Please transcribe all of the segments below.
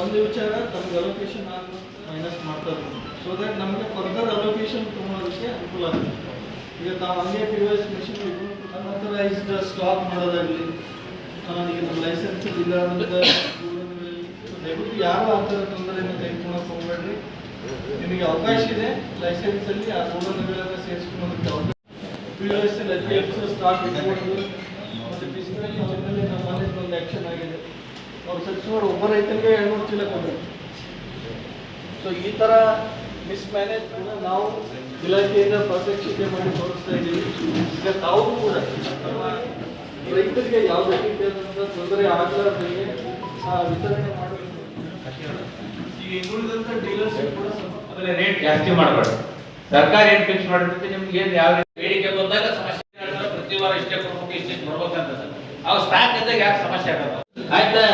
ಒಂದು ವಿಚಾರ ತಮ್ಗೆ ಅಲೋಕೇಶನ್ ಮೈನಸ್ ಮಾಡ್ತಾ ಇದ್ದೀವಿ ಸೊ ದಟ್ ನಮಗೆ ಫರ್ದರ್ ಅಲೋಕೇಶನ್ ತೊಗೊಳೋದಕ್ಕೆ ಅನುಕೂಲ ಆಗುತ್ತೆ. ಈಗ ತಾವು ಹಂಗೆ P U S mission unauthorised stock ಮಾಡೋದಾಗಲಿ ಈಗ ನಮ್ಮ ಲೈಸೆನ್ಸ್ ಇಲ್ಲ ಅಂತ ದಯವಿಟ್ಟು ಯಾರು ಆ ಥರ ತೊಂದರೆಯನ್ನು ತೆಗೆದುಕೊಳ್ಳೋಕೆ ಹೋಗ್ಬೇಡ್ರಿ. ನಿಮಗೆ ಅವಕಾಶ ಇದೆ ಲೈಸೆನ್ಸಲ್ಲಿ ಆ ತೋಡನ್ನೆಲ್ಲ ಸೇರಿಸ್ಕೊಳ್ಳೋದಕ್ಕೆ ಅವಕಾಶ P U S L stock ಇಟ್ಕೊಂಡು ಅವ್ರು ಸಚಿವರು ಒಬ್ಬ ರೈತರಿಗೆ ಎರಡ್ನೂರು ಚೀಲ ಕೊಡಬೇಕು. ಸೊ ಈ ಥರ ಮಿಸ್ಮ್ಯಾನೇಜ್ ಕೂಡ ನಾವು ಇಲಾಖೆಯಿಂದ ಪ್ರಾತ್ಯಕ್ಷಿಕೆ ಮಾಡಿ ತೋರಿಸ್ತಾ ಇದ್ದೀವಿ. ಈಗ ತಾವು ಕೂಡ ರೈತರಿಗೆ ಯಾವುದೇ ರೀತಿಯಾದಂಥ ತೊಂದರೆ ಆಗಲಾರ್ದಂಗೆ ಆ ವಿತರಣೆ ಮಾಡಬೇಕು. ಈಗ ಇನ್ನುಳಿದಂಥ ಡೀಲರ್ಶಿಪ್ ಕೂಡ ಸ್ವಲ್ಪ ಆಮೇಲೆ ರೇಟ್ ಜಾಸ್ತಿ ಮಾಡಬಾರ್ದು ಸರ್ಕಾರ ಏನ್ ಫಿಕ್ಸ್ ಮಾಡಿರುತ್ತೆ ನಿಮ್ಗೆ ಏನ್ ಯಾವ ರೀತಿ ಬೇಡಿಕೆ ಬಂದಾಗ ಸಮಸ್ಯೆ. ಪ್ರತಿ ವಾರ ಇಷ್ಟೇ ಕೊಡ್ಬೇಕು ಇಷ್ಟೇ ಕೊಡ್ಬೇಕಂತ ಅವಾಗ ಅವ್ ಸ್ಟಾಕ್ ಇದ್ದಾಗ ಯಾಕೆ ಸಮಸ್ಯೆ ಆಗಲ್ಲ? ಆಯ್ತಾ?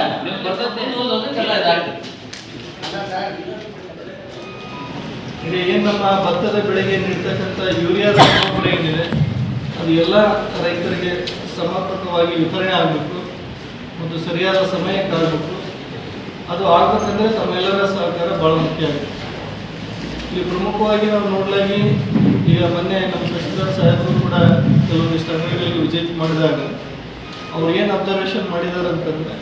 ಭತ್ತದ ಬೆಳೆಗೆ ನೀಡ್ತಕ್ಕಂಥ ಯೂರಿಯಾ ರಸಗೊಬ್ಬರ ಏನಿದೆ, ಅದು ಎಲ್ಲ ರೈತರಿಗೆ ಸಮರ್ಪಕವಾಗಿ ವಿತರಣೆ ಆಗಬೇಕು. ಮತ್ತು ಸರಿಯಾದ ಸಮಯಕ್ಕೆ ಆಗಬೇಕು. ಅದು ಆಗ್ಬೇಕಂದ್ರೆ ತಮ್ಮೆಲ್ಲರ ಸಹಕಾರ ಭಾಳ ಮುಖ್ಯ ಆಗುತ್ತೆ. ಇಲ್ಲಿ ಪ್ರಮುಖವಾಗಿ ನಾವು ನೋಡ್ಲಾಗಿ, ಈಗ ಮೊನ್ನೆ ನಮ್ಮ ತಹಸೀಲ್ದಾರ್ ಸಾಹೇಬರು ಕೂಡ ಕೆಲವೊಂದಿಷ್ಟು ಅಂಗಡಿಗಳಿಗೆ ವಿಸಿಟ್ ಮಾಡಿದಾಗ ಅವ್ರು ಏನು ಅಬ್ಸರ್ವೇಷನ್ ಮಾಡಿದ್ದಾರೆ ಅಂತಂದರೆ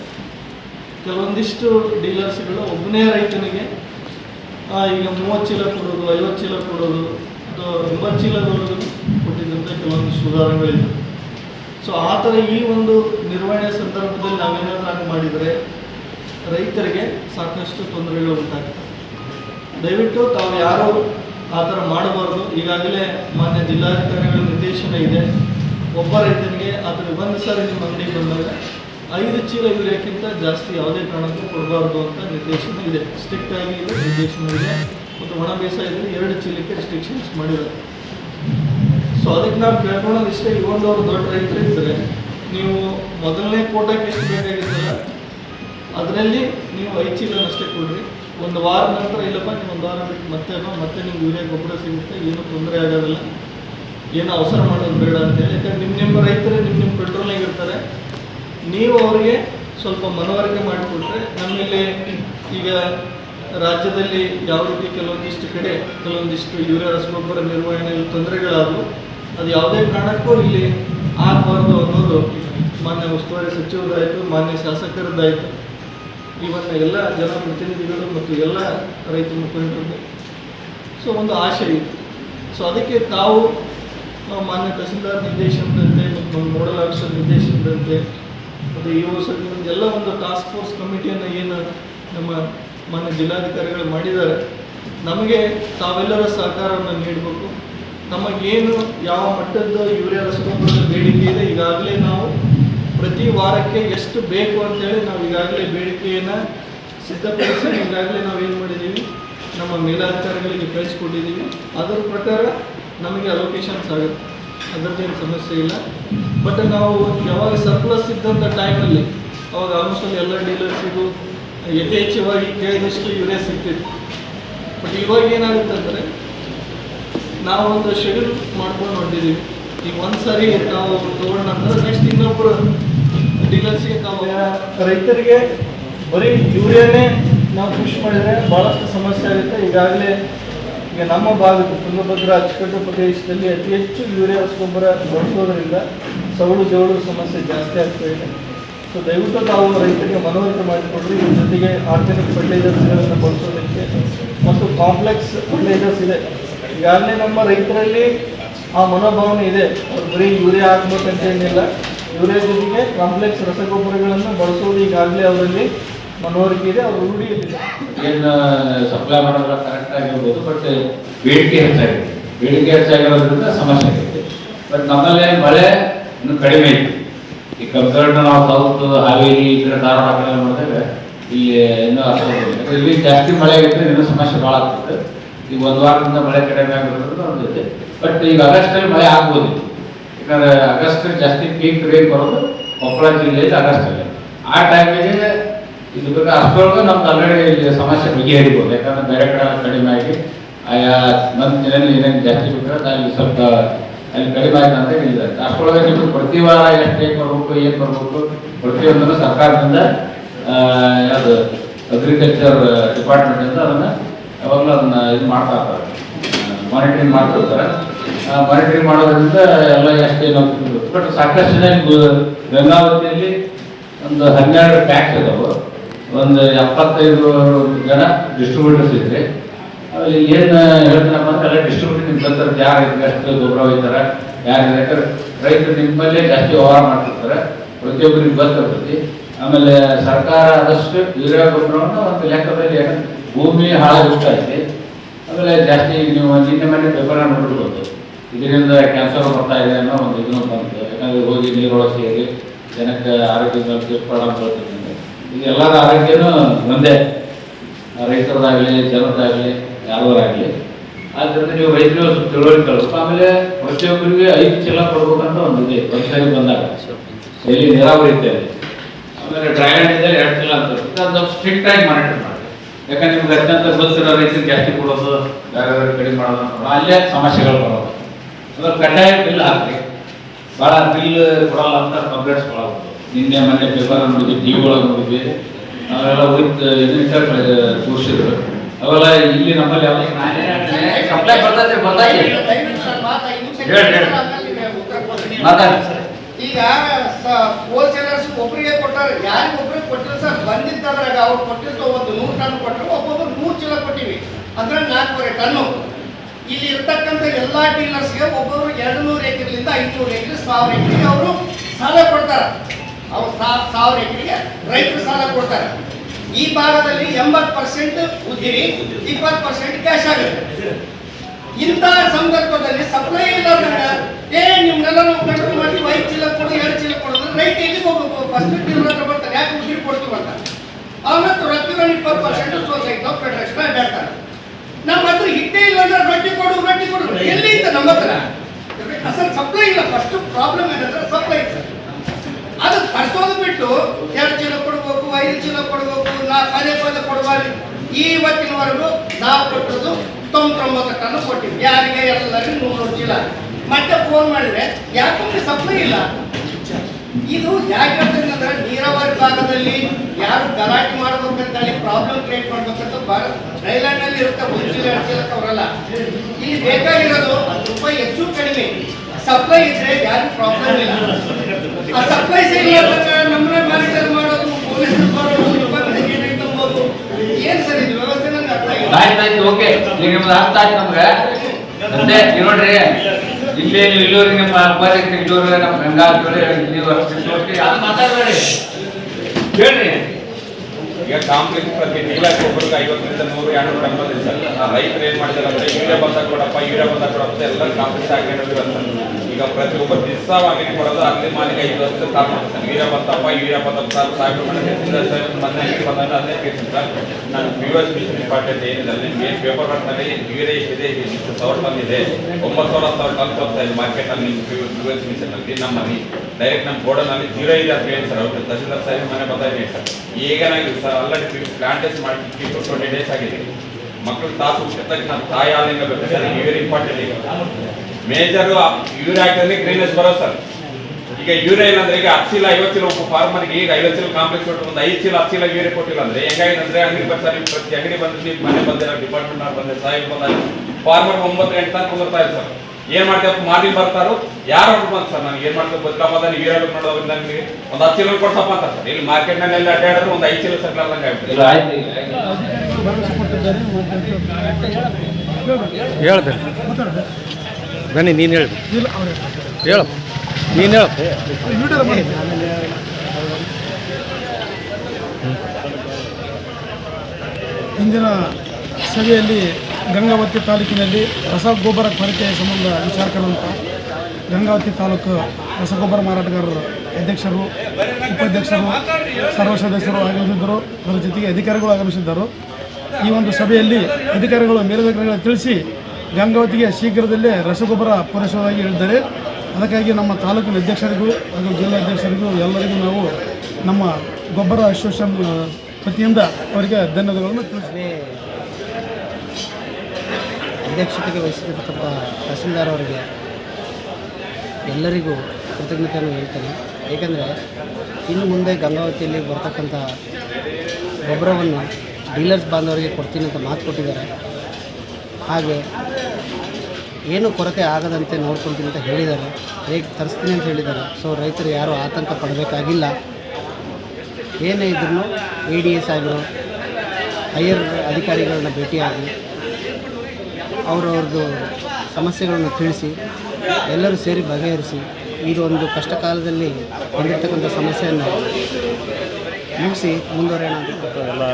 ಕೆಲವೊಂದಿಷ್ಟು ಡೀಲರ್ಸ್ಗಳು ಒಬ್ಬನೇ ರೈತನಿಗೆ ಈಗ ಮೂವತ್ತು ಚೀಲ ಕೊಡೋದು, ಐವತ್ತು ಚೀಲ ಕೊಡೋದು, ಅಥವಾ ಎಂಬತ್ತು ಚೀಲದವರೆಗೂ ಕೊಟ್ಟಿದ್ದಂಥ ಕೆಲವೊಂದು ಸುಧಾರಣೆಗಳಿದೆ ಸೊ ಆ ಥರ ಈ ಒಂದು ನಿರ್ವಹಣೆ ಸಂದರ್ಭದಲ್ಲಿ ನಾವೇನಾದರೂ ಹಂಗೆ ಮಾಡಿದರೆ ರೈತರಿಗೆ ಸಾಕಷ್ಟು ತೊಂದರೆಗಳು ಉಂಟಾಗ್ತವೆ. ದಯವಿಟ್ಟು ತಾವು ಯಾರು ಆ ಥರ ಮಾಡಬಾರ್ದು. ಈಗಾಗಲೇ ಮಾನ್ಯ ಜಿಲ್ಲಾಧಿಕಾರಿಗಳ ನಿರ್ದೇಶನ ಇದೆ. ಒಬ್ಬ ರೈತನಿಗೆ ಅದರ ಒಂದು ಸಾರಿ ನಿಮ್ಮ ಅಂಗಡಿಗೆ ಬಂದಾಗ ಐದು ಚೀಲ ಯೂರಿಯಾಕ್ಕಿಂತ ಜಾಸ್ತಿ ಯಾವುದೇ ಕಾರಣಕ್ಕೂ ಕೊಡಬಾರ್ದು ಅಂತ ನಿರ್ದೇಶನ ಇದೆ. ಸ್ಟ್ರಿಕ್ಟ್ ಆಗಿ ಇದೆ, ನಿರ್ದೇಶನ ಇದೆ. ಮತ್ತು ಒಣ ಬೇಸಾಯದಲ್ಲಿ ಎರಡು ಚೀಲಕ್ಕೆ ರೆಸ್ಟ್ರಿಕ್ಷನ್ಸ್ ಮಾಡಿದ್ದಾರೆ. ಸೊ ಅದಕ್ಕೆ ನಾವು ಕೇಳ್ಕೊಳ್ಳೋದು ಇಷ್ಟೇ ಇವೊಂದವರು ದೊಡ್ಡ ರೈತರು ಇದ್ದರೆ ನೀವು ಮೊದಲನೇ ಕೋಟಕ್ಕೆ ಎಷ್ಟು ಬೇಕಾಗಿತ್ತಲ್ಲ, ಅದರಲ್ಲಿ ನೀವು ಐದು ಚೀಲನಷ್ಟೇ ಕೊಡ್ರಿ. ಒಂದು ವಾರ ನಂತರ ಇಲ್ಲಪ್ಪ, ನೀವು ಒಂದು ವಾರ ಬಿಟ್ಟು ಮತ್ತೆ ಮತ್ತೆ ನಿಮ್ಗೆ ಯೂರಿಯಾ ಗೊಬ್ಬರ ಸಿಗುತ್ತೆ, ಏನೂ ತೊಂದರೆ ಆಗೋದಿಲ್ಲ. ಏನು ಅವಸರ ಮಾಡೋದು ಬೇಡ ಅಂತೇಳಿ ಯಾಕಂದ್ರೆ ನಿಮ್ಮ ನಿಮ್ಮ ರೈತರೇ ನಿಮ್ಮ ನಿಮ್ಮ ಪೆಟ್ರೋಲ್ನಾಗ ಇರ್ತಾರೆ ನೀವು ಅವರಿಗೆ ಸ್ವಲ್ಪ ಮನವರಿಕೆ ಮಾಡಿಕೊಟ್ರೆ ನಮ್ಮಲ್ಲಿ ಈಗ ರಾಜ್ಯದಲ್ಲಿ ಯಾವ ರೀತಿ ಕೆಲವೊಂದಿಷ್ಟು ಕಡೆ, ಕೆಲವೊಂದಿಷ್ಟು ಯೂರಿಯಾ, ರಸಗೊಬ್ಬರ ನಿರ್ವಹಣೆಯಲ್ಲಿ ತೊಂದರೆಗಳಾದವು ಅದು ಯಾವುದೇ ಕಾರಣಕ್ಕೂ ಇಲ್ಲಿ ಆಗಬಾರ್ದು ಅನ್ನೋದು ಮಾನ್ಯ ಉಸ್ತುವಾರಿ ಸಚಿವರಾಯಿತು, ಮಾನ್ಯ ಶಾಸಕರದ್ದಾಯಿತು ಇವನ್ನ ಎಲ್ಲ ಜನಪ್ರತಿನಿಧಿಗಳು ಮತ್ತು ಎಲ್ಲ ರೈತ ಮುಖಂಡರು. ಸೊ, ಒಂದು ಆಶೆ ಇತ್ತು. ಸೊ, ಅದಕ್ಕೆ ತಾವು ಆ, ಮಾನ್ಯ ತಹಸೀಲ್ದಾರ್ ನಿರ್ದೇಶನದಂತೆ ಮತ್ತು ನೋಡಲ್ ಆಫೀಸರ್ ನಿರ್ದೇಶನದಂತೆ ಮತ್ತು ಇ ಸರ್ ಎಲ್ಲ ಒಂದು ಟಾಸ್ಕ್ ಫೋರ್ಸ್ ಕಮಿಟಿಯನ್ನು ಏನು ನಮ್ಮ ಮಾನ್ಯ ಜಿಲ್ಲಾಧಿಕಾರಿಗಳು ಮಾಡಿದ್ದಾರೆ ನಮಗೆ ತಾವೆಲ್ಲರ ಸಹಕಾರವನ್ನು ನೀಡಬೇಕು. ನಮಗೇನು ಯಾವ ಮಟ್ಟದ ಯೂರಿಯಾ ರಸಗೊಬ್ಬರದ ಬೇಡಿಕೆ ಇದೆ ಈಗಾಗಲೇ ನಾವು ಪ್ರತಿ ವಾರಕ್ಕೆ ಎಷ್ಟು ಬೇಕು ಅಂತೇಳಿ ನಾವು ಈಗಾಗಲೇ ಬೇಡಿಕೆಯನ್ನು ಸಿದ್ಧಪಡಿಸಿ ಈಗಾಗಲೇ ನಾವು ಏನು ಮಾಡಿದ್ದೀವಿ ನಮ್ಮ ಮೇಲಾಧಿಕಾರಿಗಳಿಗೆ ಕಳಿಸ್ಕೊಟ್ಟಿದ್ದೀವಿ. ಅದರ ಪ್ರಕಾರ ನಮಗೆ ಅಲೋಕೇಶನ್ಸ್ ಆಗುತ್ತೆ. ಅದರದ್ದೇನು ಸಮಸ್ಯೆ ಇಲ್ಲ. ಬಟ್ ನಾವು ಯಾವಾಗ ಸರ್ಪ್ಲಸ್ ಇದ್ದಂಥ ಟೈಮಲ್ಲಿ ಅವಾಗ ಆಲ್ಮೋಸ್ಟ್ ಎಲ್ಲ ಡೀಲರ್ಸಿಗೂ ಯಥೇಚ್ಛವಾಗಿ ಕೇಳಿದಷ್ಟು ಯೂರಿಯಾ ಸಿಗ್ತಿತ್ತು ಬಟ್ ಇವಾಗ ಏನಾಗುತ್ತೆ ಅಂದರೆ, ನಾವು ಒಂದು ಶೆಡ್ಯೂಲ್ ಮಾಡ್ಕೊಂಡು ಹೊಂಟಿದ್ದೀವಿ ಈಗ ಒಂದು ಸಾರಿ ನಾವು ತಗೊಂಡ ನೆಕ್ಸ್ಟ್ ಇನ್ನೊಬ್ಬರು ಡೀಲರ್ಸಿಗೆ ನಾವು ರೈತರಿಗೆ ಬರೀ ಯೂರಿಯಾನೇ ನಾವು ಪುಷ್ ಮಾಡಿದರೆ ಭಾಳಷ್ಟು ಸಮಸ್ಯೆ ಆಗುತ್ತೆ. ಈಗಾಗಲೇ ಈಗ ನಮ್ಮ ಭಾಗದ ತುಂಗಭದ್ರಾ ಅಚ್ಚುಕಟ್ಟು ಪ್ರದೇಶದಲ್ಲಿ ಅತಿ ಹೆಚ್ಚು ಯೂರಿಯಾ ರಸಗೊಬ್ಬರ ಬಳಸೋದ್ರಿಂದ ಸವಳು ಜವಳು ಸಮಸ್ಯೆ ಜಾಸ್ತಿ ಆಗ್ತಾ ಇದೆ. ಸೊ ದಯವಿಟ್ಟು ತಾವು ರೈತರಿಗೆ ಮನವರಿಕೆ ಮಾಡಿಕೊಡ್ರಿ ಇದ್ರ ಜೊತೆಗೆ ಆರ್ಗ್ಯಾನಿಕ್ ಫರ್ಟಿಲೈಸರ್ಸ್ಗಳನ್ನು ಬಳಸೋದಕ್ಕೆ ಮತ್ತು ಕಾಂಪ್ಲೆಕ್ಸ್ ಫರ್ಟಿಲೈಸರ್ಸ್ ಇದೆ. ಈಗಾಗಲೇ ನಮ್ಮ ರೈತರಲ್ಲಿ ಆ ಮನೋಭಾವನೆ ಇದೆ, ಅವ್ರು ಬರೀ ಯೂರಿಯಾ ಹಾಕ್ಬೇಕಂತ ಏನಿಲ್ಲ ಯೂರಿಯಾ ಜೊತೆಗೆ ಕಾಂಪ್ಲೆಕ್ಸ್ ರಸಗೊಬ್ಬರಗಳನ್ನು ಬಳಸೋದು ಈಗಾಗಲೇ ಅವರಲ್ಲಿ ಮನವರಿಕೆ ಇದೆ ಅವ್ರು ಏನು ಸಪ್ಲೈ ಮಾಡೋದ್ರ ಕರೆಕ್ಟ್ ಆಗಿರ್ಬೋದು ಬಟ್ ಬೇಡಿಕೆ ಹೆಚ್ಚಾಗಿದೆ. ಬೇಡಿಕೆ ಹೆಚ್ಚಾಗಿರೋದ್ರಿಂದ ಸಮಸ್ಯೆ ಆಗಿದೆ ಬಟ್ ನಮ್ಮಲ್ಲಿ ಮಳೆ ಇನ್ನು ಕಡಿಮೆ ಇತ್ತು ಈ ಕಂಪೇರ್ಡ್ ನಾವು ಸೌತ್ ಹಾವೇರಿ ಈ ಕಡೆ ಧಾರವಾಡ ಕಡೆ ನೋಡಿದ್ರೆ ಇಲ್ಲಿ ಇನ್ನೂ ಅಷ್ಟೊಂದು ಇಲ್ಲ. ಜಾಸ್ತಿ ಮಳೆ ಆಗಿದ್ರೆ ಇನ್ನೂ ಸಮಸ್ಯೆ ಭಾಳ ಆಗ್ತದೆ. ಈಗ ಒಂದು ವಾರದಿಂದ ಮಳೆ ಕಡಿಮೆ ಆಗಿರೋದ್ರಿಂದ ಒಂದು ಇದೆ ಬಟ್ ಈಗ ಆಗಸ್ಟಲ್ಲಿ ಮಳೆ ಆಗ್ಬೋದು ಯಾಕಂದ್ರೆ ಆಗಸ್ಟ್ ಜಾಸ್ತಿ ಪೀಕ್ ರೇಟ್ ಬರೋದು ಕೊಪ್ಪಳ ಜಿಲ್ಲೆಯಲ್ಲಿ ಆಗಸ್ಟಲ್ಲಿ. ಆ ಟೈಮಿಗೆ ಇದು ಬೇಕಾದ್ರೆ ಅಷ್ಟರೊಳಗೆ ನಮ್ದು ಆಲ್ರೆಡಿ ಇಲ್ಲಿ ಸಮಸ್ಯೆ ಬಗೆಹರಿಬೋದು. ಯಾಕಂದ್ರೆ ಬೇರೆ ಕಡೆ ಕಡಿಮೆ ಆಗಿ ಆಯಾ ಮಂತ್ ಏನೇನು ಜಾಸ್ತಿ ಬಿಟ್ಟರೆ ಅಲ್ಲಿ ಸ್ವಲ್ಪ ಅಲ್ಲಿ ಕಡಿಮೆ ಆಯ್ತು ಅಂತ ಹೇಳಿದ್ದಾರೆ. ಅಷ್ಟರೊಳಗೆ ನಿಮ್ಗೆ ಪ್ರತಿ ವಾರ ಎಷ್ಟು ಏನು ಬರ್ಬೇಕು ಏನು ಬರ್ಬೇಕು, ಪ್ರತಿಯೊಂದನ್ನು ಸರ್ಕಾರದಿಂದ ಯಾವುದು ಅಗ್ರಿಕಲ್ಚರ್ ಡಿಪಾರ್ಟ್ಮೆಂಟಿಂದ ಅದನ್ನ ಯಾವಾಗಲೂ ಅದನ್ನ ಇದು ಮಾಡ್ತಾ ಇರ್ತಾರೆ. ಮಾನಿಟರಿಂಗ್ ಮಾಡ್ತಿರ್ತಾರೆ ಮಾನಿಟರಿಂಗ್ ಮಾಡೋದ್ರಿಂದ ಎಲ್ಲ ಎಷ್ಟು ಬಟ್ ಸಾಕಷ್ಟು ಗಂಗಾವತಿಯಲ್ಲಿ ಒಂದು ಹನ್ನೆರಡು ಟ್ಯಾಕ್ಸ್ ಇದಾವೆ. ಒಂದು ಎಪ್ಪತ್ತೈದು ಜನ ಡಿಸ್ಟ್ರಿಬ್ಯೂಟರ್ಸ್ ಇದ್ರೆ. ಅಲ್ಲಿ ಏನು ಹೇಳ್ತೀನಪ್ಪ ಅಂದ್ರೆ ಎಲ್ಲ ಡಿಸ್ಟ್ರಿಬ್ಯೂಟರ್ ನಿಮ್ಗೆ ಬರ್ತಾರೆ ಯಾರು ಎಷ್ಟು ಗೊಬ್ಬರ ಒಯ್ತಾರೆ, ಯಾರು ಯಾಕಂದ್ರೆ ರೈತರು ನಿಮ್ಮಲ್ಲೇ ಜಾಸ್ತಿ ವ್ಯವಹಾರ ಮಾಡ್ತಿರ್ತಾರೆ. ಪ್ರತಿಯೊಬ್ಬರಿಗೆ ಬರ್ತಿರ್ತೈತಿ ಆಮೇಲೆ ಸರ್ಕಾರ ಆದಷ್ಟು ಯೂರಿಯಾ ಗೊಬ್ಬರವನ್ನು ಒಂದು ಲೆಕ್ಕದಲ್ಲಿ ಭೂಮಿ ಹಾಳಾಗುತ್ತಾ ಐತಿ ಆಮೇಲೆ ಜಾಸ್ತಿ ನೀವು ನಿನ್ನೆ ಮನೆ ಪೇಪರ್ ನೋಡಿರ್ಬೋದು. ಇದರಿಂದ ಕ್ಯಾನ್ಸರ್ ಬರ್ತಾ ಇದೆ ಅನ್ನೋ ಒಂದು ಇದನ್ನು ಬಂತು ಯಾಕಂದ್ರೆ ಹೋಗಿ ನೀರೊಳಗೆ ಸೇರಿ ಜನಕ್ಕೆ ಆರೋಗ್ಯದ ಪ್ರಾಬ್ಲಮ್ ಬರ್ತದೆ ಈಗ ಎಲ್ಲರ ಆರೋಗ್ಯನೂ ಒಂದೇ. ರೈತರದಾಗಲಿ, ಜನರದಾಗಲಿ ಯಾರದಾಗಲಿ ಆದ್ದರಿಂದ ನೀವು ರೈತರು ಸ್ವಲ್ಪ ತಿಳುವಳಿ ಕಳಿಸ್ತು ಆಮೇಲೆ ಪ್ರತಿಯೊಬ್ಬರಿಗೆ ಐದು ಚೀಲ ಕೊಡ್ಬೇಕಂತ ಒಂದು ಇದೆ ಒಂದು ಬಂದಾಗ. ಎಲ್ಲಿ ನೀರಾವರಿ ಇದ್ದೇವೆ ಆಮೇಲೆ ಡ್ರೈಲ್ಯಾಂಡ್ ಇದೆ, ಎರಡು ಚೀಲ ಅಂತ ಅದು ಅದನ್ನ ಸ್ಟ್ರಿಕ್ಟ್ ಆಗಿ ಮಾನಿಟರ್ ಮಾಡಿ. ಯಾಕಂದ್ರೆ ನಿಮ್ಗೆ ಅತ್ಯಂತ ಗೊತ್ತಿರೋ ರೈತರಿಗೆ ಜಾಸ್ತಿ ಕೊಡೋದು, ಬೇರೆ ಕಡಿಮೆ ಮಾಡೋದು ಅಲ್ಲೇ ಸಮಸ್ಯೆಗಳು ಬರೋದು. ಅದ್ರ ಕಡ್ಡಾಯ ಬಿಲ್ ಹಾಕ್ರಿ. ಭಾಳ ಬಿಲ್ ಕೊಡಲ್ಲ ಅಂತ ಕಂಪ್ಲೇಂಟ್ಸ್ ಕೊಡೋದು ನಿನ್ನೆ ಮೊನ್ನೆ ಪೇಪರ್ ನೋಡಿದ್ವಿ ಟಿ ವಿ ಒಳಗೆ ನೋಡಿದ್ವಿ ಅವೆಲ್ಲ ವಿತ್ ಇದನ್ನ ತೋರಿಸಿದ್ರು ಅವೆಲ್ಲ ಇಲ್ಲಿ ನಮ್ಮಲ್ಲಿ ಸಪ್ಲೈ ಬರ್ತೈತೆ ಬರ್ತೈತೆ. ಮಾತಾಡಿ. ಈಗ ಹೋಲ್ಸೇಲರ್ಸ್ ಒಬ್ಬರಿಗೆ ಕೊಟ್ಟಾರೆ. ಯಾರಿಗೆ ಒಬ್ಬರಿಗೆ ಕೊಟ್ಟಿಲ್ಲ ಸರ್? ಬಂದಿದ್ದದ್ರಾಗ ಅವ್ರು ಕೊಟ್ಟಿದ್ದು ಒಂದು ನೂರು ಟನ್ ಕೊಟ್ಟರು, ಒಬ್ಬೊಬ್ರು ನೂರು ಚೀಲ ಕೊಟ್ಟಿವಿ. ಅಂದ್ರೆ ನಾಲ್ಕೂವರೆ ಟನ್ನು. ಇಲ್ಲಿ ಇರ್ತಕ್ಕಂಥ ಎಲ್ಲಾ ಡೀಲರ್ಸ್ಗೆ ಒಬ್ಬೊಬ್ರು ಎರಡು ನೂರು ಎಕರೆಲಿಂದ ಐನೂರು ಎಕರೆ, ಸಾವಿರ ಎಕರೆಗೆ ಅವರು ಸಾಲ ಕೊಡ್ತಾರೆ. ಅವ್ರು ಸಾವಿರ ಎಕರೆಗೆ ರೈತರು ಸಾಲ ಕೊಡ್ತಾರೆ. ಈ ಭಾಗದಲ್ಲಿ ಎಂಬತ್ತು ಪರ್ಸೆಂಟ್ ಉದ್ದಿರಿ, ಇಪ್ಪತ್ತು ಪರ್ಸೆಂಟ್ ಕ್ಯಾಶ್ ಆಗುತ್ತೆ. ಇಂತಹ ಸಂದರ್ಭದಲ್ಲಿ ಸಪ್ಲೈ ಇಲ್ಲದಾಗ ಏ ನಿಮ್ಗೆಲ್ಲ ನಾವು ಕಂಟ್ರೋಲ್ ಮಾಡಿ ಐದು ಚೀಲ ಕೊಡು ಎರಡು ಚೀಲ ಕೊಡೋದು ರೈತ ಎಲ್ಲಿಗೆ ಹೋಗ್ಬೇಕು? ಫಸ್ಟ್ ಡೀಲರ್ ಹತ್ರ ಬರ್ತಾರೆ ಯಾಕೆ ಉದ್ದಿರಿ ಕೊಡ್ತೀವಿ ಅಂತ. ಅವನತ್ತು ರೊಟ್ಟಿಗೆ ಇಪ್ಪತ್ತು ಪರ್ಸೆಂಟ್ ಸೊಸೈಟಿ ನಾವು ಫೆಡರೇಷನ್ ಅಡ್ಡಾಡ್ತಾರೆ ನಮ್ಮ ಹತ್ರ ಹಿಟ್ಟೇ ಇಲ್ಲ ಅಂದ್ರೆ ರೊಟ್ಟಿ ಕೊಡು ರೊಟ್ಟಿ ಕೊಡು. ಎಲ್ಲಿ ಇತ್ತು ನಮ್ಮ ಹತ್ರ. ಅಸಲ್ ಸಪ್ಲೈ ಇಲ್ಲ. ಫಸ್ಟ್ ಪ್ರಾಬ್ಲಮ್ ಏನಂದ್ರೆ ಸಪ್ಲೈ ಇಲ್ಲ. ಅದು ಕರ್ಸೋದು ಬಿಟ್ಟು ಎರಡು ಚೀಲ ಕೊಡಬೇಕು, ಐದು ಚೀಲ ಕೊಡಬೇಕು, ನಾ ಪದೇ ಪದೇ ಕೊಡಬಾರ್ದು ಇವತ್ತಿನವರೆಗೂ ನಾವು ಕೊಟ್ಟದ್ದು ತೊಂಬತ್ತೊಂಬತ್ತು ಟನ್ ಕೊಟ್ಟಿವಿ. ಯಾರಿಗೆ? ಎಲ್ಲರಿಗೂ ನೂರು ಚೀಲ. ಮತ್ತೆ ಫೋನ್ ಮಾಡಿದ್ರೆ ಯಾಕಂದ್ರೆ ಸಪ್ಲೈ ಇಲ್ಲ. ಇದು ಯಾಕೆ ಅಂತಂದ್ರೆ ನೀರಾವರಿ ಭಾಗದಲ್ಲಿ ಯಾರು ಗಲಾಟೆ ಮಾಡ್ಬೇಕಂತೇಳಿ ಪ್ರಾಬ್ಲಮ್ ಕ್ರಿಯೇಟ್ ಮಾಡ್ಬೇಕಂತ ಭಾರತ ಥೈಲ್ಯಾಂಡ್ ಅಲ್ಲಿ ಇರುತ್ತೆ, ಒಂದು ಚೀಲ, ಎರಡು ಇಲ್ಲಿ ಬೇಕಾಗಿರೋದು ಹತ್ತು ರೂಪಾಯಿ ಹೆಚ್ಚು ಕಡಿಮೆ. ಸಪ್ಲೈ ಇದ್ರೆ ಯಾರು ಪ್ರಾಬ್ಲಮ್ ಇಲ್ಲ. ಆ ಸಪ್ಲೈ ಸಿಗ್ಲಾರ್ದಾಗ ನಮ್ಮನ್ನ ಮ್ಯಾನೇಜರ್ ಮಾಡೋದು ಪೊಲೀಸ್ ಮಾಡೋದು ಹೆಂಗೆ ತುಂಬೋದು ಏನ್ ಸರ್ ಇದು ವ್ಯವಸ್ಥೆ ನಂಗೆ ಅರ್ಥ ಆಗಿಲ್ಲ. ಆಯ್ತು ಆಯ್ತು, ಓಕೆ. ಈಗ ನಿಮ್ದು ಅರ್ಥ ಆಯ್ತು ನಮ್ಗೆ? ಅದೇ ನೋಡ್ರಿ, ಇಲ್ಲಿ ನೀವು ಇಲ್ಲೂರಿಗೆ ನಿಮ್ಮ ಅಪ್ಪಾರಿಗೆ ಇಲ್ಲೂರಿಗೆ ನಮ್ಮ ಗಂಗಾ ಅಂತೇಳಿ ಇಲ್ಲಿ ವರ್ಷ ಅದು ಮಾತಾಡಬೇಡಿ? ಹೇಳ್ರಿ. ಕಾಂಪ್ಲೆಕ್ಸ್ ಪ್ರತಿ ಡೀಲರ್ ಒಬ್ಬರಿಗೆ ಐವತ್ತರಿಂದ ನೂರು ಎರಡು ನೂರ ಇದೆ ಸರ್ ರೈತರು ಏನ್ ಮಾಡಿದಾರೆ ಅಂದ್ರೆ ಯೂರಿಯಾ ಬಂದಾಗ ಕೊಡಪ್ಪ ಯೂರಿಯಾ ಬಂದಾಗ ಕೊಡಪ್ಪ ಎಲ್ಲ ಕಾಂಪ್ಲೆಕ್ಸ್ ಹಾಕೊಂಡಿರ್ತಾರೆ ಈಗ ಪ್ರತಿ ಒಬ್ಬ ದಿವಸ ಅಂಗಡಿ ಕೊಡೋದು ಅಲ್ಲಿ ಮಾಲಿಕ ಐದು ವರ್ಷ ಕಾಲ್ ಮಾಡ್ತಾರೆ ಯೂರಿಯಾ ಬಂತಪ್ಪ ಯೂರಿಯಾ ಬಂತಪ್ಪ ಸರ್. ಸಾವಿರ ಮನೆ ಮೊನ್ನೆ ಬಂದಾಗ ಅದೇ ಕೇಳ್ತೀನಿ ಸರ್. ನಾನು ಪಿ ಎಸ್ ಮಿಷನ್ ಇಂಪಾರ್ಟೆಂಟ್ ಏನಿದೆ ಅಲ್ಲಿ ನಿಮಗೆ ಪೇಪರ್ ವರ್ಕ್ನಲ್ಲಿ ಯೂರಿಯಾ ಎಷ್ಟಿದೆ ಇಷ್ಟು ಸಾವಿರ ಬಂದಿದೆ. ಒಂಬತ್ತು ಸಾವಿರ ಸಾವಿರ ತೋರಿಸ್ತಾ ಇದೆ ಮಾರ್ಕೆಟ್ ಅಲ್ಲಿ ಪಿ ಎಸ್ ಮಿಷನ್ ಅಲ್ಲಿ ನಮ್ಮಲ್ಲಿ ಡೈರೆಕ್ಟ್ ನಮ್ಮ ಗೋಡನಲ್ಲಿ ಜೀರೋ ಇದೆ ಅಂತ ಹೇಳಿ ಸರ್. ಅವ್ರು ತಹಸೀಲ್ದಾರ್ ಸಾಹೇಬ್ ಮನೆ ಬರ್ತಾ ಸರ್. ಏನಾಗಿದೆ ಸರ್? ಆಲ್ರೆಡಿ ಪ್ಲಾಂಟೇಸ್ ಮಾಡಿ ಟ್ವೆಂಟಿ ಡೇಸ್ ಆಗಿದೆ. ಮಕ್ಕಳು ತಾಸು ನಮ್ಮ ತಾಯಿ ಹಾಲಿಂಗ ಬೇಕು ಸರ್ ಯೂರಿಯಾ ಇಂಪಾರ್ಟೆಂಟ್ ಈಗ. ಮೇಜರ್ ಯೂರಿಯಾ ಹಾಕಿದ್ರೆ ಗ್ರೀನೆಸ್ ಬರೋ ಸರ್. ಈಗ ಯೂರಿಯಾ ಏನಂದ್ರೆ ಈಗ ಹತ್ತು ಚೀಲ ಐವತ್ತು ಚೀಲ ಒಬ್ಬ ಫಾರ್ಮರ್ಗೆ ಈಗ ಐವತ್ತು ಚೀಲ ಕಾಂಪ್ಲೆಕ್ಸ್ ಕೊಟ್ಟು ಒಂದು ಐದು ಚೀಲ ಹತ್ತು ಚೀಲ ಯೂರಿಯಾ ಕೊಟ್ಟಿಲ್ಲ ಅಂದ್ರೆ ಹೆಂಗಾಗಿದೆ ಅಂದ್ರೆ ಅಂಗಡಿ ಬರ್ತಾರೆ ನಿಮ್ ಪ್ರತಿ ಅಂಗಡಿ ಬಂದ್ರೆ ನೀವು ಮನೆ ಬಂದಿರೋ ಡಿಪಾರ್ಟ್ಮೆಂಟ್ ಅವ್ರು ಬಂದೆ ಸಾಹೇಬ್ ಬಂದ ಫಾರ್ಮರ್ ಒಂಬತ್ತು ಗಂಟೆ ತನಕ ಬರ್ತಾ ಇದೆ ಸರ್. ಏನ್ ಮಾಡ್ತೇವೆ ಮಾರ್ನಿಂಗ್ ಬರ್ತಾರೋ ಯಾರು ಹೊರಟು ಬಂದ್ ಸರ್ ನನಗೆ ಏನ್ ಮಾಡ್ತೇವೆ ಬದಲಾಬಾದ ನೀವು ಯೂರಿಯಾ ನೋಡೋದ್ರಿಂದ ನನಗೆ ಒಂದು ಹತ್ತು ಚೀಲ ಕೊಡ್ಸಪ್ಪ ಅಂತ ಸರ್. ಇಲ್ಲಿ ಮಾರ್ಕೆಟ್ನಲ್ಲಿ ಎಲ್ಲ ಅಡ್ಡಾಡಿದ್ರೆ ಒಂದು ಐದು ಚೀಲ ಸರ್ಕಾರದಂಗೆ ಆಗ್ತದೆ ಇಲ್ಲ ಆಯ್ತು ಈಗ ಹೇಳ್ದೆ ಬನ್ನಿ, ನೀನು ಹೇಳಿ. ಹೇಳು. ನೀನು ಹೇಳು. ಇಂದಿನ ಸಭೆಯಲ್ಲಿ ಗಂಗಾವತಿ ತಾಲೂಕಿನಲ್ಲಿ ರಸಗೊಬ್ಬರ ಕೊರತೆ ಸಂಬಂಧ ವಿಚಾರಕರಂತ ಗಂಗಾವತಿ ತಾಲೂಕು ರಸಗೊಬ್ಬರ ಮಾರಾಟಗಾರರು ಅಧ್ಯಕ್ಷರು, ಉಪಾಧ್ಯಕ್ಷರು, ಸರ್ವ ಸದಸ್ಯರು ಆಗಮಿಸಿದ್ದರು ಅದರ ಜೊತೆಗೆ ಅಧಿಕಾರಿಗಳು ಆಗಮಿಸಿದ್ದರು. ಈ ಒಂದು ಸಭೆಯಲ್ಲಿ ಅಧಿಕಾರಿಗಳು ಮೇಲಧಿಕಾರಿಗಳು ತಿಳಿಸಿ ಗಂಗಾವತಿಗೆ ಶೀಘ್ರದಲ್ಲೇ ರಸಗೊಬ್ಬರ ಪೂರೈಸುವುದಾಗಿ ಹೇಳಿದ್ದಾರೆ. ಅದಕ್ಕಾಗಿ ನಮ್ಮ ತಾಲೂಕಿನ ಅಧ್ಯಕ್ಷರಿಗೂ ಹಾಗೂ ಜಿಲ್ಲಾಧ್ಯಕ್ಷರಿಗೂ ಎಲ್ಲರಿಗೂ ನಾವು ನಮ್ಮ ಗೊಬ್ಬರ ಅಸೋಸಿಯೇಷನ್ ವತಿಯಿಂದ ಅವರಿಗೆ ಧನ್ಯವಾದಗಳನ್ನು ತಿಳಿಸಿದೆ ಅಧ್ಯಕ್ಷತೆಗೆ ವಹಿಸಿರ್ತಕ್ಕಂಥ ತಹಸೀಲ್ದಾರ್ ಅವರಿಗೆ ಎಲ್ಲರಿಗೂ ಕೃತಜ್ಞತೆಯನ್ನು ಹೇಳ್ತೇನೆ. ಏಕೆಂದರೆ ಇನ್ನು ಮುಂದೆ ಗಂಗಾವತಿಯಲ್ಲಿ ಬರ್ತಕ್ಕಂಥ ಗೊಬ್ಬರವನ್ನು ಡೀಲರ್ಸ್ ಬಾಂಧವರಿಗೆ ಕೊಡ್ತೀನಿ ಅಂತ ಮಾತು ಕೊಟ್ಟಿದ್ದಾರೆ. ಹಾಗೆ ಏನು ಕೊರತೆ ಆಗದಂತೆ ನೋಡ್ಕೊಳ್ತೀನಿ ಅಂತ ಹೇಳಿದ್ದಾರೆ. ಹೇಗೆ ತರಿಸ್ತೀನಿ ಅಂತ ಹೇಳಿದ್ದಾರೆ. ಸೊ ರೈತರು ಯಾರೂ ಆತಂಕ ಪಡಬೇಕಾಗಿಲ್ಲ. ಏನೇ ಇದ್ರೂ ಎ ಡಿ ಎಸ್ ಆಗಿರೋ ಹೈಯರ್ ಅಧಿಕಾರಿಗಳನ್ನ ಭೇಟಿಯಾಗಿ ಅವರವ್ರದ್ದು ಸಮಸ್ಯೆಗಳನ್ನು ತಿಳಿಸಿ, ಎಲ್ಲರೂ ಸೇರಿ ಬಗೆಹರಿಸಿ ಇದೊಂದು ಕಷ್ಟ ಕಾಲದಲ್ಲಿ ಬಂದಿರತಕ್ಕಂಥ ಸಮಸ್ಯೆಯನ್ನು ಮುಗಿಸಿ ಮುಂದುವರೆಯೋಣ ಅಂತ. ಎಲ್ಲ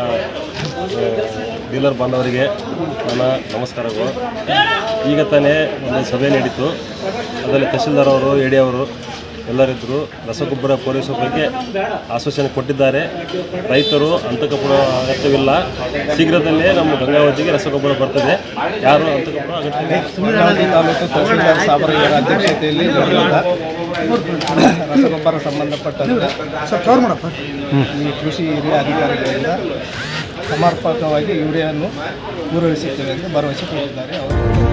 ಡೀಲರ್ ಬಾಂಧವರಿಗೆ ನನ್ನ ನಮಸ್ಕಾರಗಳು. ಈಗ ತಾನೇ ಒಂದು ಸಭೆ ನಡೀತು. ಅದರಲ್ಲಿ ತಹಶೀಲ್ದಾರ್ ಅವರು ಎ ಡಿ ಅವರು ಎಲ್ಲರಿದ್ದರು ರಸಗೊಬ್ಬರ ಪೂರೈಸುವ ಬಗ್ಗೆ ಆಶ್ವಾಸನೆ ಕೊಟ್ಟಿದ್ದಾರೆ. ರೈತರು ಅಂತಕಪುರ ಅಗತ್ಯವಿಲ್ಲ. ಶೀಘ್ರದಲ್ಲೇ ನಮ್ಮ ಗಂಗಾವತಿಗೆ ರಸಗೊಬ್ಬರ ಬರ್ತದೆ. ಯಾರು ಅಂತಕಪಡೋ ಅಗತ್ಯವಿಲ್ಲ? ರಸಗೊಬ್ಬರ ಸಂಬಂಧಪಟ್ಟಂತೆ ಈ ಕೃಷಿ ಹಿರಿಯ ಅಧಿಕಾರಿಗಳಿಂದ ಸಮರ್ಪಕವಾಗಿ ಯೂರಿಯಾವನ್ನು ಪೂರೈಸುತ್ತೇವೆ ಎಂದು ಭರವಸೆ ಕೊಟ್ಟಿದ್ದಾರೆ. ಅವರು